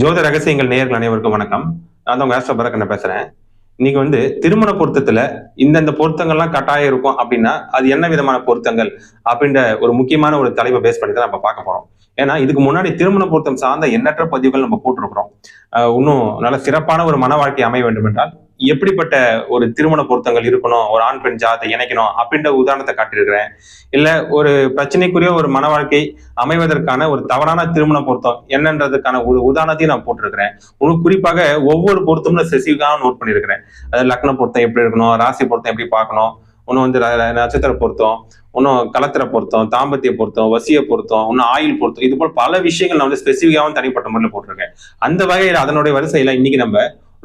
ஜோத ரகசியங்கள் நேயர்கள் அனைவருக்கும் வணக்கம். நான் தான் உங்க ஆஸ்ட்ரோ பரக்கண்ண பேசுறேன். இன்னைக்கு வந்து திருமண பொருத்தத்துல இந்தந்த பொருத்தங்கள்லாம் கட்டாயம் இருக்கும் அப்படின்னா அது என்ன விதமான பொருத்தங்கள் அப்படின்ற ஒரு முக்கியமான ஒரு தலைப்பை பேஸ் பண்ணி தான் நம்ம பார்க்க போறோம். ஏன்னா இதுக்கு முன்னாடி திருமண பொருத்தம் சார்ந்த எண்ணற்ற பதிவுகள் நம்ம போட்டிருக்கிறோம். இன்னும் நல்ல சிறப்பான ஒரு மன வாழ்க்கை அமைய வேண்டும் என்றால் எப்படிப்பட்ட ஒரு திருமண பொருத்தங்கள் இருக்கணும் ஒரு ஆண் பெண் ஜாதத்தை இணைக்கணும் அப்படின்ற உதாரணத்தை காட்டியிருக்கிறேன். இல்ல ஒரு பிரச்சனைக்குரிய ஒரு மன வாழ்க்கை அமைவதற்கான ஒரு தவறான திருமண பொருத்தம் என்னன்றதுக்கான ஒரு உதாரணத்தையும் நான் போட்டிருக்கிறேன். உங்களுக்கு குறிப்பாக ஒவ்வொரு பொருத்தமும் ஸ்பெசிஃபிக்காக நோட் பண்ணியிருக்கிறேன். அதாவது லக்ன பொருத்தம் எப்படி இருக்கணும் ராசி பொருத்தம் எப்படி பார்க்கணும் ஒன்று வந்து நட்சத்திர பொருத்தம் ஒன்றும் கலத்திர பொருத்தம் தாம்பத்திய பொருத்தம் வசிய பொருத்தம் இன்னும் ஆயில் பொருத்தம் இது போல் பல விஷயங்கள் நான் வந்து ஸ்பெசிஃபிக்காகவும் தனிப்பட்ட முறையில் போட்டிருக்கேன். அந்த வகையில் அதனுடைய வரிசையில இன்னைக்கு நம்ம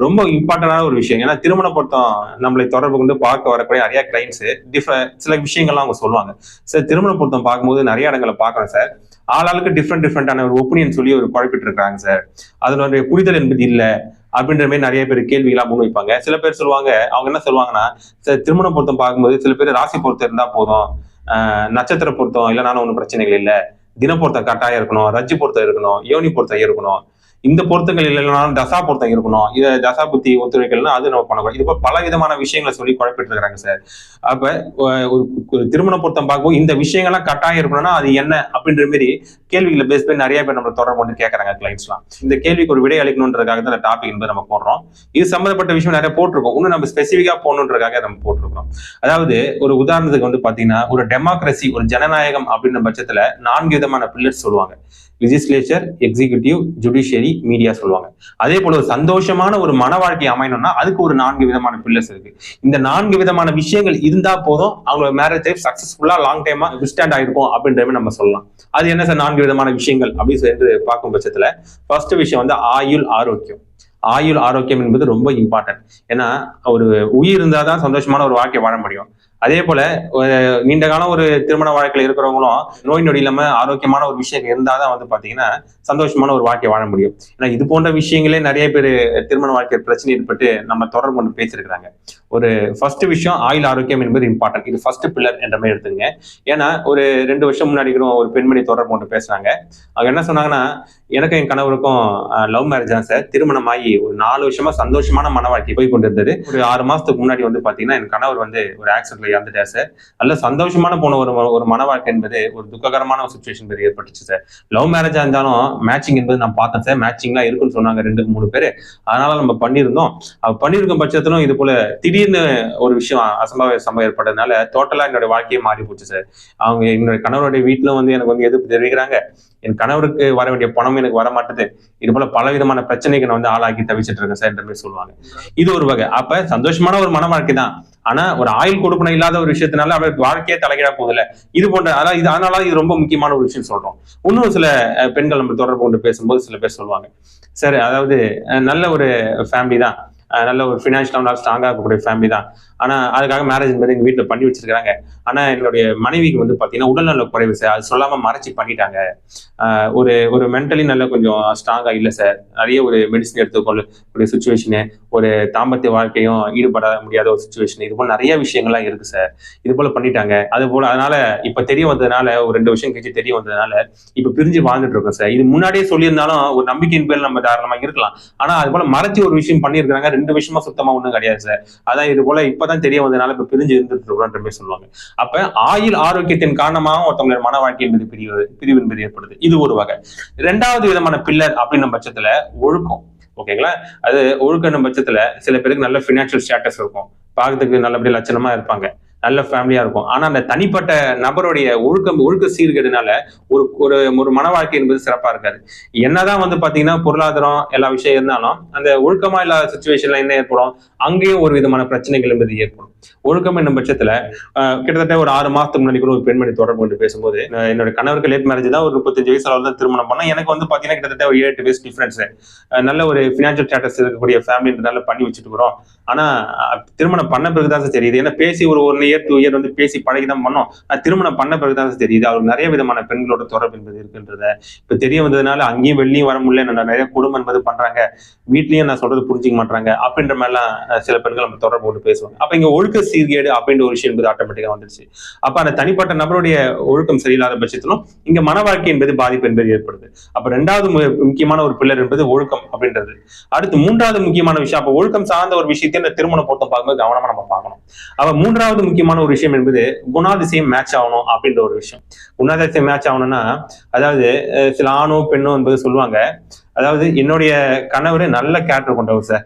ரொம்ப இம்பார்ட்டண்டான ஒரு விஷயம். ஏன்னா திருமண பொருத்தம் நம்மளை தொடர்பு கொண்டு பார்க்க வரக்கூடிய நிறைய கிளைண்ட்ஸ் டிஃப்ரெண்ட் சில விஷயங்கள்லாம் அவங்க சொல்லுவாங்க. சார் திருமண பொருத்தம் பார்க்கும்போது நிறைய இடங்களை பார்க்கறேன் சார் ஆளாளுக்கு டிஃப்ரெண்ட் டிஃப்ரெண்டான ஒரு ஒப்பீனியன் சொல்லி ஒரு குழப்பிட்டு இருக்காங்க சார் அதனுடைய புரிதல் என்பது இல்லை அப்படின்ற மாதிரி நிறைய பேர் கேள்விகளாக முன்வைப்பாங்க சில பேர் சொல்லுவாங்க அவங்க என்ன சொல்லுவாங்கன்னா சார் திருமண பொருத்தம் பார்க்கும்போது சில பேர் ராசி பொருத்தம் இருந்தால் போதும். நட்சத்திர பொருத்தம் இல்லைனாலும் ஒன்றும் பிரச்சனைகள் இல்லை. தின பொருத்தம் கட்டாயம் இருக்கணும் ரஜ்ஜி பொருத்தம் இருக்கணும் யோனி பொருத்தம் இருக்கணும். இந்த பொருத்தங்கள் இல்லைனாலும் தசா பொருத்தம் இருக்கணும். இதை தசா புத்தி ஒத்துழைக்கலன்னா அது நம்ம பண்ணக்கூடாது. இது பல விதமான விஷயங்களை சொல்லி குழப்பிட்டு இருக்காங்க சார். அப்ப ஒரு திருமண பொருத்தம் பார்க்கும்போது இந்த விஷயங்கள்லாம் கட்டாயம் இருக்கணும்னா அது என்ன அப்படின்ற மாதிரி கேள்விகளை பேஸ் பண்ணி நிறைய பேர் நம்ம தொடர்பு கொண்டு கேட்கறாங்க கிளைண்ட்ஸ்லாம் இந்த கேள்விக்கு ஒரு விடை அளிக்கணுன்றதுக்காக தான் இந்த டாபிக் என்பது நம்ம போடுறோம். இது சம்மந்தப்பட்ட விஷயம் நிறைய போட்டிருக்கோம். இன்னும் நம்ம ஸ்பெசிஃபிக்காக போகணுன்றதுக்காக நம்ம போட்டிருக்கோம் அதாவது ஒரு உதாரணத்துக்கு வந்து பார்த்தீங்கன்னா ஒரு டெமோக்ரஸி ஒரு ஜனநாயகம் அப்படின்ற பட்சத்தில் நான்கு விதமான பில்லர்ஸ் சொல்லுவாங்க. லெஜிஸ்லேச்சர் எக்ஸிகியூட்டிவ் ஜுடிஷியரி மீடியா சொல்லுவாங்க. அதே போல ஒரு சந்தோஷமான ஒரு மன வாழ்க்கை அமையணும்னா அதுக்கு ஒரு நான்கு விதமான பில்லர்ஸ் இருக்கு. இந்த நான்கு விதமான விஷயங்கள் இருந்தா போதும் அவங்களோட மேரேஜ் லைஃப் சக்சஸ்ஃபுல்லா லாங் டைமா விஸ்டாண்ட் ஆயிருக்கும் அப்படின்றத நம்ம சொல்லலாம். அது என்ன சார் நான்கு விதமான விஷயங்கள் அப்படின்னு சொல்லி பார்க்கும் பட்சத்துல ஃபர்ஸ்ட் விஷயம் வந்து ஆயுள் ஆரோக்கியம். ஆயுள் ஆரோக்கியம் என்பது ரொம்ப இம்பார்ட்டன்ட் ஏன்னா ஒரு உயிர் இருந்தாதான் சந்தோஷமான ஒரு வாழ்க்கை வாழ முடியும். அதே போல நீண்ட காலம் ஒரு திருமண வாழ்க்கையில் இருக்கிறவங்களும் நோய் நொடி இல்லாம ஆரோக்கியமான ஒரு விஷயம் இருந்தாதான் வந்து பாத்தீங்கன்னா சந்தோஷமான ஒரு வாழ்க்கை வாழ முடியும். ஏன்னா இது போன்ற விஷயங்களே நிறைய பேர் திருமண வாழ்க்கை பிரச்சனை ஏற்பட்டு நம்ம தொடர்பு கொண்டு பேசியிருக்கிறாங்க. ஒரு ஃபர்ஸ்ட் விஷயம் ஆயுள் ஆரோக்கியம் என்பது இம்பார்ட்டன்ட் இது ஃபர்ஸ்ட் பில்லர் என்ற மாதிரி எடுத்துங்க ஏன்னா ஒரு ரெண்டு வருஷம் முன்னாடி ஒரு பெண்மணி தொடர்பு கொண்டு பேசுறாங்க. அவங்க என்ன சொன்னாங்கன்னா எனக்கும் என் கணவருக்கும் லவ் மேரேஜ் தான் சார். திருமணம் ஆகி ஒரு நாலு வருஷமா சந்தோஷமான மன வாழ்க்கை போய் கொண்டு இருந்தது ஒரு ஆறு மாசத்துக்கு முன்னாடி வந்து பாத்தீங்கன்னா என் கணவர் வந்து ஒரு ஆக்சிடென்ட்ல இறந்துட்டார் சார். நல்ல சந்தோஷமான போன ஒரு ஒரு மன வாழ்க்கை என்பது ஒரு துக்ககரமான ஒரு சுச்சுவேஷன் என்பது ஏற்பட்டுச்சு சார். லவ் மேரேஜா இருந்தாலும் மேட்சிங் என்பது நான் பார்த்தேன் சார். மேட்சிங்லாம் இருக்குன்னு சொன்னாங்க ரெண்டு மூணு பேர். அதனால நம்ம பண்ணியிருந்தோம். அவ பண்ணியிருக்கும் பட்சத்திலும் இது போல திடீர்னு ஒரு விஷயம் அசம்பாவித சம்பவம் ஏற்பட்டதுனால டோட்டலா என்னோட வாழ்க்கையே மாறி போச்சு சார். அவங்க என்னோட கணவருடைய வீட்டுல வந்து எனக்கு வந்து எதிர்ப்பு தெரிவிக்கிறாங்க. என் கணவருக்கு வர வேண்டிய பணம் எனக்கு வர மாட்டுது இது போல பல விதமான பிரச்சனைக்கு நான் வந்து ஆளாக்கி தவிச்சிட்டு இருக்கேன் சார் என்ற மாதிரி சொல்லுவாங்க. இது ஒரு வகை. அப்ப சந்தோஷமான ஒரு மன வாழ்க்கை தான். ஆனா ஒரு ஆயுள் கொடுப்பனை இல்லாத ஒரு விஷயத்தினால அவர் வாழ்க்கையே தலைகிட போகுதுல இது போன்ற அதாவது இது அதனால இது ரொம்ப முக்கியமான ஒரு விஷயம் சொல்றோம். இன்னும் சில பெண்கள் நம்ம தொடர்பு கொண்டு பேசும்போது சில பேர் சொல்லுவாங்க. சரி அதாவது நல்ல ஒரு ஃபேமிலி தான். நல்ல ஒரு ஃபினான்ஷியலாக நல்லா ஸ்ட்ராங்காக இருக்கக்கூடிய ஃபேமிலி தான். ஆனால் அதுக்காக மேரேஜ் என்பது எங்கள் வீட்டில் பண்ணி வச்சிருக்காங்க ஆனால் எங்களுடைய மனைவிக்கு வந்து பார்த்தீங்கன்னா உடல்நல குறைவு சார் அது சொல்லாமல் மறைச்சி பண்ணிட்டாங்க. ஒரு ஒரு மென்டலி நல்ல கொஞ்சம் ஸ்ட்ராங்காக இல்லை சார் நிறைய ஒரு மெடிசன் எடுத்துக்கொள்ள சுச்சுவேஷனு ஒரு தாம்பத்திய வாழ்க்கையும் ஈடுபட முடியாத ஒரு சுச்சுவேஷன் இது போல் நிறைய விஷயங்கள்லாம் இருக்குது சார் இது போல் பண்ணிட்டாங்க. அது போல் அதனால இப்போ தெரிய வந்ததுனால ஒரு ரெண்டு வருஷம் கழிச்சு தெரிய வந்ததுனால இப்போ பிரிஞ்சு வாழ்ந்துட்டு இருக்கோம் சார் இது முன்னாடியே சொல்லியிருந்தாலும் ஒரு நம்பிக்கையின் பேர் நம்ம தாராளமாக இருக்கலாம். ஆனால் அது போல் மறைச்சி ஒரு விஷயம் பண்ணியிருக்காங்க ரெண்டு விஷயமா சுத்தமா ஒண்ணும் கிடையாது சார். அதான் இது போல இப்பதான் தெரிய வந்ததுனால இப்ப பிரிஞ்சு இருந்துட்டு மாதிரி சொல்லுவாங்க. அப்ப ஆயுள் ஆரோக்கியத்தின் காரணமாக ஒருத்தவங்களோட மன வாழ்க்கை என்பது பிரிவு பிரிவு என்பது ஏற்படுது. இது ஒரு வகை. ரெண்டாவது விதமான பில்லர் அப்படின்ன பட்சத்துல ஒழுக்கம். ஓகேங்களா? அது ஒழுக்கம் பட்சத்துல சில பேருக்கு நல்ல ஃபினான்ஷியல் ஸ்டேட்டஸ் இருக்கும். பார்க்கறதுக்கு நல்லபடியா லட்சணமா இருப்பாங்க. நல்ல ஃபேமிலியா இருக்கும். ஆனா அந்த தனிப்பட்ட நபருடைய ஒழுக்கம் ஒழுக்க சீர்கேடுனால ஒரு ஒரு ஒரு மன வாழ்க்கை என்பது சிறப்பா இருக்காது. என்னதான் வந்து பாத்தீங்கன்னா பொருளாதாரம் எல்லா விஷயம் இருந்தாலும் அந்த ஒழுக்கமா இல்லாத சுச்சுவேஷன்ல என்ன ஏற்படும்? அங்கேயும் ஒரு விதமான பிரச்சனைகள் என்பது ஏற்படும். ஒழுக்கம் என்னும் பட்சத்துல கிட்டத்தட்ட ஒரு ஆறு மாசத்துக்கு முன்னாடி கூட ஒரு பெண்மணி தொடர்பு கொண்டு பேசும்போது நான் என்னோட கணவருக்கு லேட் மேரேஜ் தான் ஒரு முப்பத்தஞ்சு வயசு அளவு தான் திருமணம் பண்ணேன் எனக்கு வந்து பாத்தீங்கன்னா கிட்டத்தட்ட ஒரு ஏழு எட்டு வயசு டிஃபரன்ஸ் நல்ல ஒரு ஃபினான்ஷியல் ஸ்டேட்டஸ் இருக்கக்கூடிய ஃபேமிலின்றதால பண்ணி வச்சுட்டு இருக்கிறோம். ஆனா திருமணம் பண்ண பிறகுதான் சார். தெரியுது ஏன்னா பேசி ஒரு ஒன் இயர் உயர்த்து உயர் வந்து பேசி பழகிதான் பண்ணோம். அது திருமணம் பண்ண பிறகுதான் தெரியுது அவருக்கு நிறைய விதமான பெண்களோட தொடர்பு என்பது இருக்குன்றத. இப்ப தெரிய வந்ததுனால அங்கேயும் வெளியும் வர முடியல நான் நிறைய குடும்பம் என்பது பண்றாங்க. வீட்லயும் நான் சொல்றது புரிஞ்சிக்க மாட்டாங்க அப்படின்ற மாதிரிலாம் அஹ், சில பெண்கள் நம்ம தொடர்பு கொண்டு பேசுவாங்க. அப்ப இங்க ஒழுக்க சீர்கேடு அப்படின்ற ஒரு விஷயம் என்பது ஆட்டோமேட்டிக்கா வந்துருச்சு அப்ப அந்த தனிப்பட்ட நபருடைய ஒழுக்கம் சரியில்லாத பட்சத்திலும் இங்க மன வாழ்க்கை என்பது பாதிப்பு என்பது ஏற்படுது. அப்ப ரெண்டாவது முக்கியமான ஒரு பில்லர் என்பது ஒழுக்கம் அப்படின்றது. அடுத்து மூன்றாவது முக்கியமான விஷயம் அப்ப ஒழுக்கம் சார்ந்த ஒரு விஷயத்தை இந்த திருமண பொருத்தம் பார்க்கும்போது கவனமா நம்ம பார்க்கணும். அப்ப மூன்றாவது முக்கியமான ஒரு விஷயம் என்பது குணாதிசயம் மேட்ச் ஆகணும் அப்படின்ற ஒரு விஷயம். குணாதிசயம் மேட்ச் ஆகணும்னா அதாவது சில ஆணோ பெண்ணோ என்பது சொல்லுவாங்க. அதாவது என்னுடைய கணவர் நல்ல கேரக்டர் கொண்டவர் சார்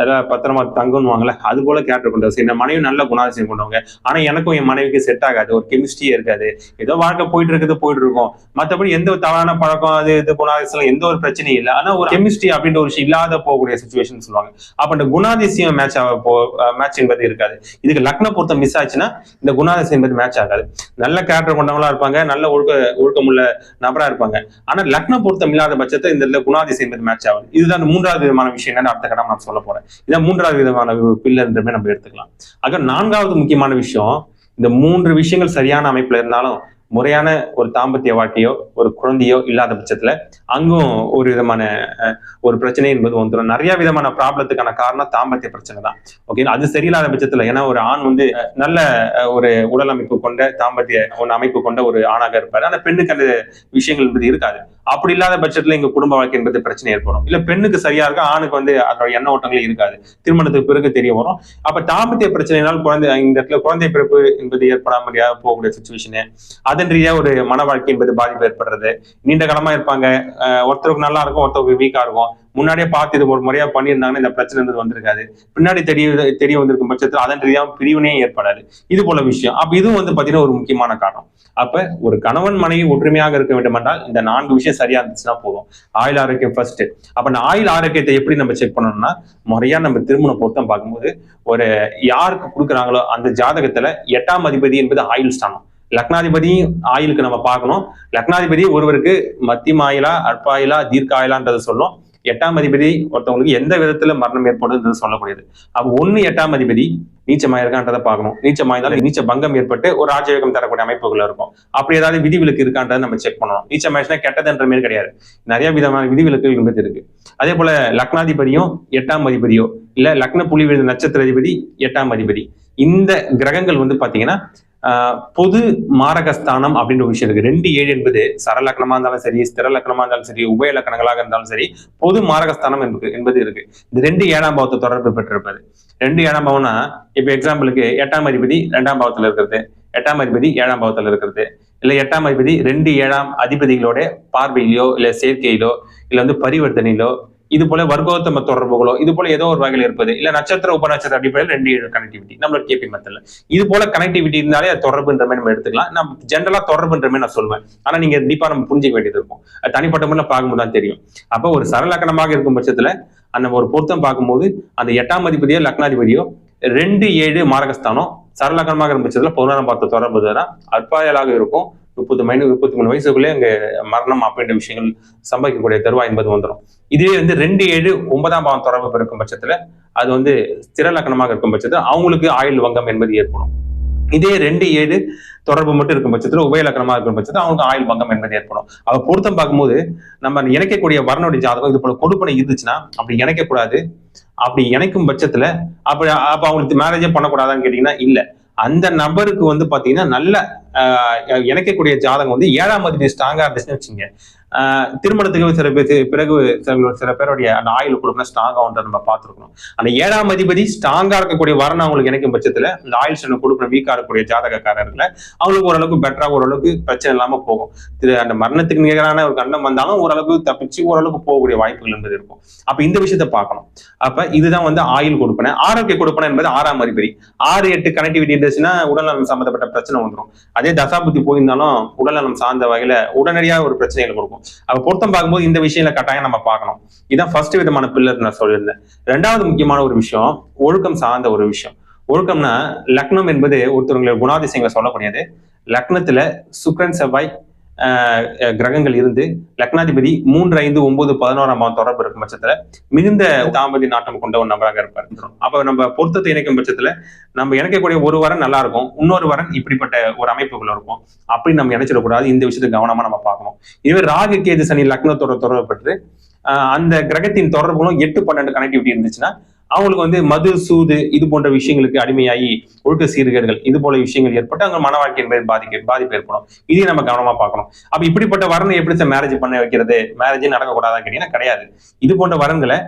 அதாவது பத்திரமா தங்குன்னுவாங்கல்ல அது போல கேரக்டர் கொண்டவர் சார் என் மனைவி நல்ல குணாதிசயம் கொண்டவங்க. ஆனா எனக்கும் என் மனைவிக்கு செட் ஆகாது. ஒரு கெமிஸ்ட்ரியே இருக்காது. ஏதோ வாழ்க்கை போயிட்டு இருக்குது போயிட்டு இருக்கும். மற்றபடி எந்த ஒரு தவறான பழக்கம் அது இது குணாதிசயம் எந்த ஒரு பிரச்சனையும் இல்லை. ஆனா ஒரு கெமிஸ்ட்ரி அப்படின்ற ஒரு விஷயம் இல்லாத போகக்கூடிய சுச்சுவேஷன் சொல்லுவாங்க. அப்ப இந்த குணாதிசயம் மேட்ச் ஆக போ மேட்ச் என்பது இருக்காது. இதுக்கு லக்ன பொருத்தம் மிஸ் ஆச்சுன்னா இந்த குணாதிசயம் என்பது மேட்ச் ஆகாது. நல்ல கேரக்டர் கொண்டவங்களா இருப்பாங்க. நல்ல ஒழுக்க ஒழுக்கமுள்ள நபரா இருப்பாங்க. ஆனா லக்ன பொருத்தம் இல்லாத பட்சத்தை இந்த குணாதிசயம் என்பது மேட்ச் ஆகும் இதுதான் மூன்றாவது விதமான விஷயம். என்னன்னு அடுத்த கடமை நான் சொல்ல போறேன். இதான் மூன்றாவது விதமான பில்லர்ன்றமே நம்ம எடுத்துக்கலாம். ஆக நான்காவது முக்கியமான விஷயம் இந்த மூன்று விஷயங்கள் சரியான அமைப்புல இருந்தாலும் முறையான ஒரு தாம்பத்திய வாழ்க்கையோ ஒரு குழந்தையோ இல்லாத பட்சத்துல அங்கும் ஒரு விதமான ஒரு பிரச்சனை என்பது வந்துடும். நிறைய விதமான ப்ராப்ளத்துக்கான காரணம் தாம்பத்திய பிரச்சனை தான். ஓகே அது சரியில்லாத பட்சத்துல ஏன்னா ஒரு ஆண் வந்து நல்ல ஒரு உடல் அமைப்பு கொண்ட தாம்பத்திய ஒன்று அமைப்பு கொண்ட ஒரு ஆணாக இருப்பாரு. ஆனா பெண்ணுக்கு அந்த விஷயங்கள் என்பது இருக்காது. அப்படி இல்லாத பட்சத்துல இங்க குடும்ப வாழ்க்கை என்பது பிரச்சனை ஏற்படும். இல்ல பெண்ணுக்கு சரியா இருக்கும் ஆணுக்கு வந்து அதோட எண்ண ஓட்டங்களே இருக்காது. திருமணத்துக்கு பிறகு தெரிய வரும். அப்ப தாம்பத்திய பிரச்சனைனால குழந்தை இந்த இடத்துல குழந்தை பிறப்பு என்பது ஏற்படாம போகக்கூடிய சுச்சுவேஷனு அதன் ரீதியா ஒரு மன வாழ்க்கை என்பது பாதிப்பு ஏற்படுறது. நீண்ட காலமா இருப்பாங்க. ஒருத்தருக்கு நல்லா இருக்கும் ஒருத்தருக்கு வீக்கா இருக்கும். முன்னாடியே பார்த்து இது ஒரு முறையா பண்ணியிருந்தாங்கன்னா இந்த பிரச்சனை வந்திருக்காது. பின்னாடி தெரிய தெரிய வந்திருக்கும் பட்சத்தில் அதன் ரீதியாக பிரிவினையே ஏற்படாது. இது போல விஷயம். அப்ப இதுவும் வந்து பாத்தீங்கன்னா ஒரு முக்கியமான காரணம். அப்ப ஒரு கணவன் மனைவி ஒற்றுமையாக இருக்க வேண்டும் என்றால் இந்த நான்கு விஷயம் சரியா இருந்துச்சுன்னா போதும். ஆயுள் ஆரோக்கியம் ஃபர்ஸ்ட் அப்ப இந்த ஆயுள் ஆரோக்கியத்தை எப்படி நம்ம செக் பண்ணணும்னா முறையா நம்ம திருமண பொருத்தம் பார்க்கும்போது ஒரு யாருக்கு கொடுக்குறாங்களோ அந்த ஜாதகத்துல எட்டாம் அதிபதி என்பது ஆயுள் ஸ்தானம். லக்னாதிபதி ஆயுளுக்கு நம்ம பார்க்கணும். லக்னாதிபதி ஒருவருக்கு மத்தியம் ஆயுளா அற்பாயுளா தீர்க்க ஆயுளான்றதை சொல்லும். எட்டாம் அதிபதி ஒருத்தவங்களுக்கு எந்த விதத்துல மரணம் ஏற்படுதுன்றது சொல்லக்கூடியது. அப்ப ஒண்ணு எட்டாம் அதிபதி நீச்சமாயிருக்கான்றதை பார்க்கணும். நீச்சமாயிருந்தாலும் நீச்ச பங்கம் ஏற்பட்டு ஒரு ராஜயோகம் தரக்கூடிய அமைப்புகள் இருக்கும். அப்படி ஏதாவது விதிவிலக்கு இருக்கான்றதை நம்ம செக் பண்ணணும். நீச்சமாயிடுச்சுன்னா கெட்டதுன்ற மாதிரி கிடையாது. நிறைய விதமான விதிவிலக்குகள் என்பது இருக்கு. அதே போல லக்னாதிபதியும் எட்டாம் அதிபதியோ இல்ல லக்ன புலி விழுந்த நட்சத்திர அதிபதி எட்டாம் அதிபதி. இந்த கிரகங்கள் வந்து பாத்தீங்கன்னா பொது மாரகஸ்தானம் அப்படின்ற ஒரு விஷயம் இருக்கு. ரெண்டு ஏழு என்பது சரலக்கணமா இருந்தாலும் சரி ஸ்திர லக்கணமா இருந்தாலும் சரி உபய லக்கணங்களாக இருந்தாலும் சரி பொது மாரகஸ்தானம் என்பது என்பது இருக்கு. இந்த ரெண்டு ஏழாம் பாவத்தை தொடர்பு பெற்றிருப்பது. ரெண்டு ஏழாம் பாவம்னா இப்ப எக்ஸாம்பிளுக்கு எட்டாம் அதிபதி ரெண்டாம் பாவத்துல இருக்கிறது. எட்டாம் அதிபதி ஏழாம் பாவத்துல இருக்கிறது. இல்ல எட்டாம் அதிபதி ரெண்டு ஏழாம் அதிபதிகளோட பார்வையிலோ இல்ல சேர்க்கையிலோ இல்ல வந்து பரிவர்த்தனையிலோ இது போல வர்க்கோத்தம தொடர்புகளோ இது போல ஏதோ ஒரு வகையில் இருப்பது. இல்ல நட்சத்திர உபநட்சத்திர அடிப்படையில் ரெண்டு கனெக்டிவிட்டி நம்மளோட கேபி மெத்தட்ல இது போல கனெக்டிவிட்டி இருந்தாலே அது தொடர்புன்ற மாதிரி நம்ம எடுத்துக்கலாம். நம்ம ஜென்ரலா தொடர்புன்ற மாதிரி நான் சொல்லுவேன் ஆனா நீங்க டீப்பா நம்ம புரிஞ்சிக்க வேண்டியது இருக்கும். அது தனிப்பட்ட முறையில் பார்க்கும்போது தான் தெரியும். அப்போ ஒரு சரலக்கணமாக இருக்கும் பட்சத்துல அந்த ஒரு பொருத்தம் பார்க்கும்போது அந்த எட்டாம் அதிபதியோ லக்னாதிபதியோ ரெண்டு ஏழு மாரகஸ்தானம் சரலக்கணமாக இருக்கும் பட்சத்துல பதினோராம் பார்த்த தொடர்பு தான் அற்பாயலாக இருக்கும். முப்பது மைனு முப்பத்தி மூணு வயசுக்குள்ளே அங்கே மரணம் அப்படின்ற விஷயங்கள் சம்பவிக்கக்கூடிய தருவாய் என்பது வந்துடும் இதுவே வந்து ரெண்டு ஏழு ஒன்பதாம் பாவம் தொடர்பு இருக்கும் பட்சத்தில் அது வந்து ஸ்திர லக்கணமாக இருக்கும் பட்சத்தில் அவங்களுக்கு ஆயுள் வங்கம் என்பது ஏற்படும். இதே ரெண்டு ஏழு தொடர்பு மட்டும் இருக்கும் பட்சத்தில் உபயலக்கணமாக இருக்கும் பட்சத்தில் அவங்களுக்கு ஆயுள் பங்கம் என்பது ஏற்படும். அவ பொருத்தம் பார்க்கும்போது நம்ம இணைக்கக்கூடிய வரனுடைய ஜாதகம் இது போல கொடுப்பனை இருந்துச்சுன்னா அப்படி இணைக்கக்கூடாது. அப்படி இணைக்கும் பட்சத்தில் அப்படி அப்போ அவங்களுக்கு மேரேஜே பண்ணக்கூடாதான்னு கேட்டிங்கன்னா இல்லை. அந்த நபருக்கு வந்து பாத்தீங்கன்னா நல்ல இணைக்கக்கூடிய ஜாதகம் வந்து ஏழாம் அதிபதி ஸ்ட்ராங்கா இருந்துச்சுன்னு வச்சுங்க திருமணத்துக்கு சில பேர் பிறகு சில சில பேருடைய அந்த ஆயுள் குடும்பம் ஸ்ட்ராங்கா ஒன்றை நம்ம பார்த்துருக்கணும். அந்த ஏழாம் அதிபதி ஸ்ட்ராங்கா இருக்கக்கூடிய வரணும் அவங்களுக்கு இணைக்கும் பட்சத்துல இந்த ஆயுள் சனம் கொடுக்கணும் வீக்கா இருக்கக்கூடிய ஜாதகக்காரர்களை அவங்களுக்கு ஓரளவுக்கு பெட்டரா ஓரளவுக்கு பிரச்சனை இல்லாம போகும். அந்த மரணத்துக்கு நிகரான ஒரு கண்டம் வந்தாலும் ஓரளவுக்கு தப்பிச்சு ஓரளவுக்கு போகக்கூடிய வாய்ப்புகள் என்பது இருக்கும். அப்ப இந்த விஷயத்த பார்க்கணும். அப்ப இதுதான் வந்து ஆயுள் கொடுப்பனை. ஆரோக்கிய கொடுப்பன என்பது ஆறாம் அதிபதி. ஆறு எட்டு கனெக்டிவிட்டி இருந்துச்சுன்னா உடல்நலம் சம்பந்தப்பட்ட பிரச்சனை வந்துடும் அதே தசாபுத்தி போயிருந்தாலும் உடல்நலம் சார்ந்த வகையில உடனடியாக ஒரு பிரச்சனைகள் கொடுக்கும். அப்ப பொருத்தம் பார்க்கும்போது இந்த விஷயங்களை கட்டாயம் நம்ம பார்க்கணும். இதான் ஃபர்ஸ்ட் விதமான பில்லர் நான் சொல்லியிருந்தேன். ரெண்டாவது முக்கியமான ஒரு விஷயம் ஒழுக்கம் சார்ந்த ஒரு விஷயம். ஒழுக்கம்னா லக்னம் என்பது ஒருத்தவங்களுடைய குணாதிசயங்களை சொல்லக்கூடியது. லக்னத்துல சுக்கிரன் செவ்வாய் கிரகங்கள் இருந்து லக்னாதிபதி மூன்று ஐந்து ஒன்பது பதினோராம் தொடர்பு இருக்கும் பட்சத்துல மிகுந்த தாம்பதி நாட்டம் கொண்ட ஒரு நபராக இருப்பார். அப்ப நம்ம பொருத்தத்தை இணைக்கும் பட்சத்துல நம்ம இணைக்கக்கூடிய ஒரு வரம் நல்லா இருக்கும் இன்னொரு வரன் இப்படிப்பட்ட ஒரு அமைப்புகள் இருக்கும் அப்படி நம்ம இணைச்சிடக்கூடாது இந்த விஷயத்தை கவனமா நம்ம பார்க்கணும். இதுவே ராகு கேது சனி லக்னத்தோட தொடர்பு பெற்று அந்த கிரகத்தின் தொடர்புகளும் எட்டு பன்னெண்டு கனெக்டிவிட்டி இருந்துச்சுன்னா அவங்களுக்கு வந்து மது சூது இது போன்ற விஷயங்களுக்கு அடிமையாகி ஒழுக்க சீர்கேடுகள் இது போல விஷயங்கள் ஏற்பட்டு அவங்க மன வாழ்க்கையின் மேல் பாதிக்க பாதிப்பு ஏற்படும். இதையும் நம்ம கவனமா பார்க்கணும். அப்ப இப்படிப்பட்ட வரனை எப்படி சார் மேரேஜ் பண்ண வைக்கிறது? மேரேஜ் நடக்கக்கூடாதான்னு கேட்டீங்கன்னா கிடையாது. இது போன்ற வரன்களை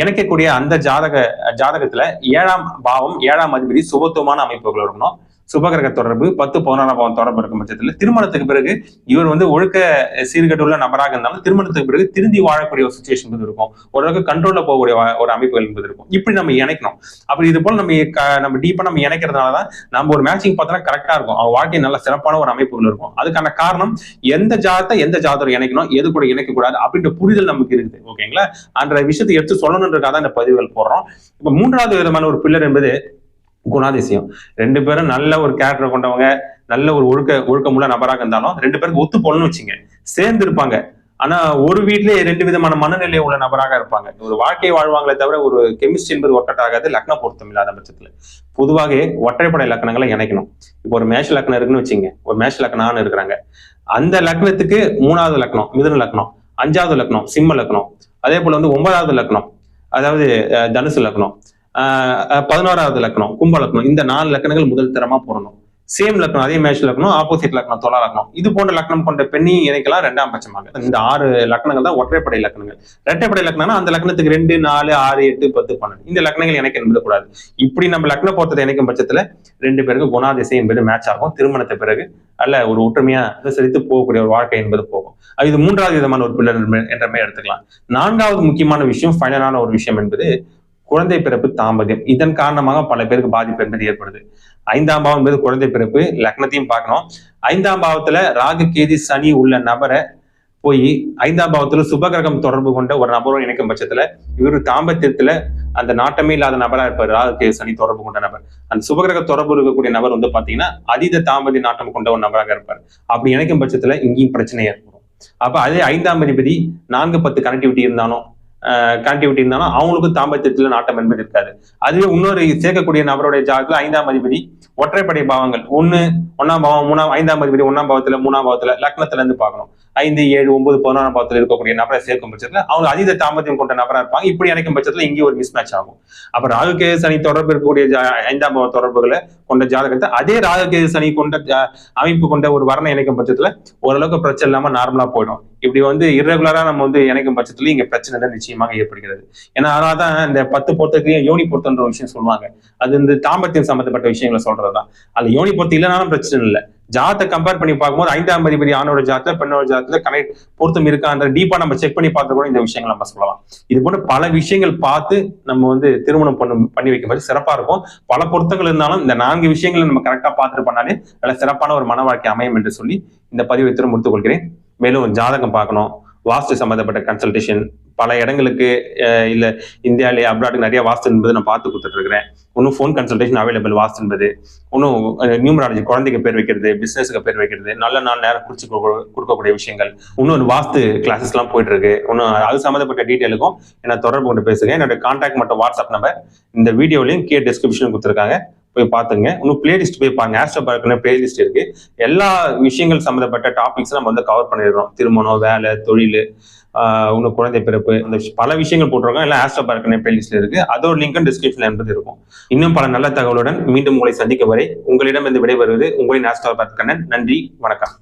இணைக்கக்கூடிய அந்த ஜாதக ஜாதகத்துல ஏழாம் பாவம் ஏழாம் அதிபதி சுபத்துவமான அமைப்புகள் இருக்கணும். சுபகிரக தொடர்பு பத்து பதினொன்றாம் பாவம் தொடர்பு இருக்கும் பட்சத்தில் திருமணத்துக்கு பிறகு இவர் வந்து ஒழுக்க சீர்கட்டுள்ள நபராக இருந்தாலும் திருமணத்துக்கு பிறகு திருந்தி வாழக்கூடிய ஒரு சுச்சுவேஷன் என்பது இருக்கும். ஓரளவுக்கு கண்ட்ரோல்ல போகக்கூடிய ஒரு அமைப்புகள் என்பது இருக்கும். இப்படி நம்ம இணைக்கணும். அப்படி இது போல நம்ம க- நம்ம டீப்பா நம்ம இணைக்கிறதுனால தான் நம்ம ஒரு மேட்சிங் பார்த்தோன்னா கரெக்டா இருக்கும். அவங்க வாழ்க்கை நல்ல சிறப்பான ஒரு அமைப்புகள் இருக்கும். அதுக்கான காரணம் எந்த ஜாதத்தை எந்த ஜாதகம் இணைக்கணும் எது கூட இணைக்க கூடாது அப்படின்ற புரிதல் நமக்கு இருக்குது. ஓகேங்களா அந்த விஷயத்தை எடுத்து சொல்லணுன்றதுக்காக தான் இந்த பதிவுகள் போடுறோம். இப்ப மூன்றாவது விதமான ஒரு பில்லர் என்பது குணாதிசயம். ரெண்டு பேரும் நல்ல ஒரு கேரக்டர் கொண்டவங்க நல்ல ஒரு ஒழுக்க ஒழுக்கமுள்ள நபராக இருந்தாலும் ரெண்டு பேருக்கு ஒத்து போடணும்னு வச்சுங்க. சேர்ந்து இருப்பாங்க. ஆனா ஒரு வீட்லயே ரெண்டு விதமான மனநிலை உள்ள நபராக இருப்பாங்க. ஒரு வாழ்க்கையை வாழ்வாங்களே தவிர ஒரு கெமிஸ்ட்ரி என்பது ஒர்க் அவுட் ஆகாது லக்ன பொருத்தம் இல்லாத பட்சத்துல. பொதுவாக ஒற்றைப்படை லக்கணங்களை இணைக்கணும். இப்போ ஒரு மேஷ லக்னம் இருக்குன்னு வச்சுங்க. ஒரு மேஷ லக்னான்னு இருக்கிறாங்க. அந்த லக்னத்துக்கு மூணாவது லக்னம் மிதுன லக்னம் அஞ்சாவது லக்னம் சிம்ம லக்னம். அதே போல வந்து ஒன்பதாவது லக்னம் அதாவது தனுசு லக்னம். பதினோராவது லக்னம் கும்ப லக்னம் இந்த நாலு லக்னங்கள் முதல் தரமா போடணும். சேம் லக்னம் அதே மேட்ச் லக்னம் ஆப்போசிட் லக்னம் தொலா லக்னம் இது போன்ற லக்னம் கொண்ட பெண்ணையும் இணைக்கலாம் ரெண்டாம் பட்சமாக. இந்த ஆறு லக்னங்கள் தான் ஒற்றைப்படை லக்னங்கள் இரட்டைப்படை லக்னம்னா அந்த லக்னத்துக்கு ரெண்டு நாலு ஆறு எட்டு பத்து பன்னெண்டு. இந்த லக்னங்கள் இணைக்க என்பது கூடாது இப்படி நம்ம லக்ன பொருத்தத்தை இணைக்கும் பட்சத்துல ரெண்டு பேருக்கு குணாதிசை என்பது மேட்ச் ஆகும். திருமணத்தை பிறகு அல்ல ஒரு ஒற்றுமையா அனுசரித்து போகக்கூடிய ஒரு வாழ்க்கை என்பது போகும். அது இது மூன்றாவது விதமான ஒரு பிள்ளை என்ற மாதிரி எடுத்துக்கலாம். நான்காவது முக்கியமான விஷயம் ஃபைனலான ஒரு விஷயம் என்பது குழந்தை பிறப்பு தாம்பத்தியம். இதன் காரணமாக பல பேருக்கு பாதிப்பு என்பது ஏற்படுது. ஐந்தாம் பாவம் என்பது குழந்தை பிறப்பு லக்னத்தையும் பார்க்கணும். ஐந்தாம் பாவத்துல ராகு கேதி சனி உள்ள நபரை போய் ஐந்தாம் பாவத்துல சுபகிரகம் தொடர்பு கொண்ட ஒரு நபரும் இணைக்கும் பட்சத்துல இவர் தாம்பத்தியத்துல அந்த நாட்டமே இல்லாத நபரா இருப்பார். ராகு கேது சனி தொடர்பு கொண்ட நபர். அந்த சுபகிரக தொடர்பு இருக்கக்கூடிய நபர் வந்து பாத்தீங்கன்னா அதீத தாம்பதி நாட்டம் கொண்ட ஒரு நபராக இருப்பார். அப்படி இணைக்கும் பட்சத்துல இங்கேயும் பிரச்சனை ஏற்படும். அப்ப அதே ஐந்தாம் அதிபதி நான்கு பத்து கனெக்டிவிட்டி இருந்தாலும் கனெக்டிவிட்டி இருந்தாலும் அவங்களுக்கும் தாம்பத்தியத்தில் நாட்டம் என்பது இருக்காது. அதுவே இன்னொரு சேர்க்கக்கூடிய நபருடைய ஜாதகத்தில் ஐந்தாம் அதிபதி ஒற்றைப்படை பாவங்கள். ஒண்ணு ஒன்னாம் பாவம் மூணாம் ஐந்தாம் அதிபதி ஒன்னாம் பாவத்தில் மூணாம் பாவத்தில் லக்னத்துல இருந்து பார்க்கணும். ஐந்து ஏழு ஒன்பது பதினொன்றாம் பாத்திரம் இருக்கக்கூடிய நபரை சேர்க்கும் பட்சத்துல அவங்க அதீத தாமதம் கொண்ட நபரா இருப்பாங்க. இப்படி இணைக்கும் பட்சத்துல இங்கே ஒரு மிஸ் மேட்ச் ஆகும். அப்ப ராகுகேது சனி தொடர்பு இருக்கக்கூடிய ஜா- ஐந்தாம் தொடர்புகளை கொண்ட ஜாதகத்தை அதே ராகுகேது சனி கொண்ட ஜா- அமைப்பு கொண்ட ஒரு வரணை இணைக்கும் பட்சத்துல ஓரளவுக்கு பிரச்சனை இல்லாம நார்மலா போயிடும். இப்படி வந்து இரகுலராக நம்ம வந்து இணைக்கும் பட்சத்துல இங்க பிரச்சனை தான் நிச்சயமாக ஏற்படுகிறது. ஏன்னா அதனாலதான் இந்த பத்து பொருத்தத்துலையும் யோனி பொருத்தன்ற விஷயம் சொல்லுவாங்க. அது இந்த தாம்பத்தியம் சம்பந்தப்பட்ட விஷயங்களை சொல்றதுதான். அதுல யோனி பொருத்தம் இல்லைனாலும் பிரச்சனை இல்லை. ஜாத்தை கம்பேர் பண்ணி பார்க்கும்போது ஐந்தாம் அதிபதி ஆணோட ஜாத்துல பெண்ணோட ஜாத்துல கனெக்ட் பொருத்தம் இருக்கான்ற டீப்பா நம்ம செக் பண்ணி பார்த்து கூட இந்த விஷயங்கள் நம்ம சொல்லலாம். இது போன்ற பல விஷயங்கள் பார்த்து நம்ம வந்து திருமணம் பண்ண பண்ணி வைக்கும்போது சிறப்பா இருக்கும். பல பொருத்தங்கள் இருந்தாலும் இந்த நான்கு விஷயங்களை நம்ம கரெக்டா பார்த்துட்டு பண்ணாலே நல்ல சிறப்பான ஒரு மன வாழ்க்கை அமையும் என்று சொல்லி இந்த பதிவை திரும்ப முடித்துக் கொள்கிறேன். மேலும் ஜாதகம் பார்க்கணும். வாஸ்து சம்பந்தப்பட்ட கன்சல்டேஷன் பல இடங்களுக்கு இல்லை இந்தியாவிலே அப்ராடுக்கு நிறைய வாஸ்து என்பது நான் பார்த்து கொடுத்துட்ருக்கிறேன். ஒன்றும் இன்னும் ஃபோன் கன்சல்டேஷன் அவைலபிள் வாஸ்து என்பது இன்னும் நியூமராலஜி குழந்தைக்கு பேர் வைக்கிறது பிஸ்னஸுக்கு பேர் வைக்கிறது நல்ல நாள் நேரம் குறிச்சு கொடுக்க- கொடுக்கக்கூடிய விஷயங்கள். இன்னொரு வாஸ்து கிளாஸஸ்லாம் போயிட்டுருக்கு இன்னும் அது சம்மந்தப்பட்ட டீட்டெயிலுக்கும் என்ன தொடர்பு கொண்டு பேசுகிறேன் என்னோட கான்டாக்ட் மற்றும் வாட்ஸ்அப் நம்பர் இந்த வீடியோலையும் கீழே டிஸ்கிரிப்ஷன் கொடுத்துருக்காங்க. போய் பார்த்துங்க. இன்னும் பிளேலிஸ்ட் போய் பாருங்க. ஆஸ்ட்ரோ பார்க்குன்னு பிளேலிஸ்ட் இருக்கு. எல்லா விஷயங்கள் சம்மந்தப்பட்ட டாபிக்ஸ் நம்ம வந்து கவர் பண்ணிடுறோம். திருமணம் வேலை தொழில் உனக்கு குழந்தை பிறப்பு அந்த விஷ- பல விஷயங்கள் போட்டிருக்கோம். எல்லாம் ஆஸ்ட்ரோ பார்க்கணும் பிளேலிஸ்ட்ல இருக்கு. அதோட லிங்க் டிஸ்கிரிப்ஷன்ல என்பது இருக்கும். இன்னும் பல நல்ல தகவலுடன் மீண்டும் உங்களை சந்திக்கும் வரை உங்களிடம் இருந்து விடைபெறுவது உங்களின் ஆஸ்ட்ரோ பார்க்கணும் நன்றி வணக்கம்.